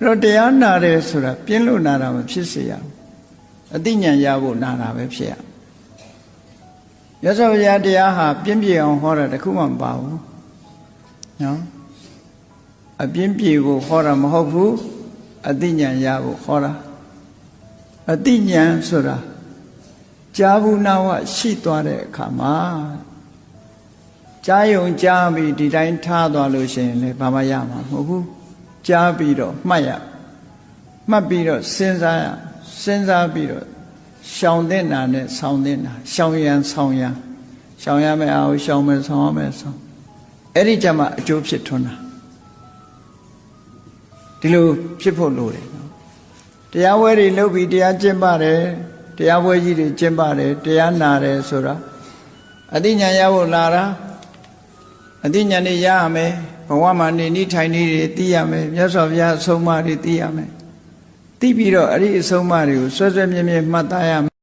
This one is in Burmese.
တော့တရားနာတယ်ဆိုတာပြင်းလို့နာတာမဖြစ်စေရဘူးအသိဉာဏ်ရဖို့နာတာပဲဖြစ်ရရသော်ဘုရားတရားဟာပြင်းပြအောင်ဟောတာတခုမှမပါဘူးနော်အပြင်းပြေကိုဟောတာမဟုတ်ဘူးအသိဉာဏ်ရဖို့ဟောတာအသိဉာဏ်ဆိုတာကြားဘူးနာဝရှိသွားတဲ့အခါမှာကြားယုံကြားပြီးဒီတိုင်းထားသွားလို့ရှိရင်လည်းဘာမှရမှာမဟုတ်ဘူး ကြားပြီးတော့မှတ်ရမှတ်ပြီးတော့စဉ်းစားရစဉ်းစားပြီးတော့ရှောင်တဲ့နာနဲ့ဆောင်းတဲ့နာရှောင်ရန်ဆောင်းရန်ရှောင်ရမယ်အောင်ရှောင်မယ်ဆောင်းရမယ်ဆောင်းအဲ့ဒီကြမှာအကျိုးဖြစ်ထွန်းတာဒီလိုဖြစ်ဖို့လိုတယ်နော်တရားဝဲတွေလုပ်ပြီးတရားကျင့်ပါတယ်တရားဝဲကြီးတွေကျင့်ပါတယ်တရားနာတယ်ဆိုတာအသိဉာဏ်ရဖို့လာတာ အသိဉာဏ်တွေရရမယ်ဘဝမှာနေနိထိုင်နေတွေသိရမယ်မြတ်စွာဘုရားအဆုံးအမတွေသိရမယ်သိပြီးတော့အဲ့ဒီအဆုံးအမတွေကိုဆွဲဆွဲမြဲမြဲမှတ်သားရမယ်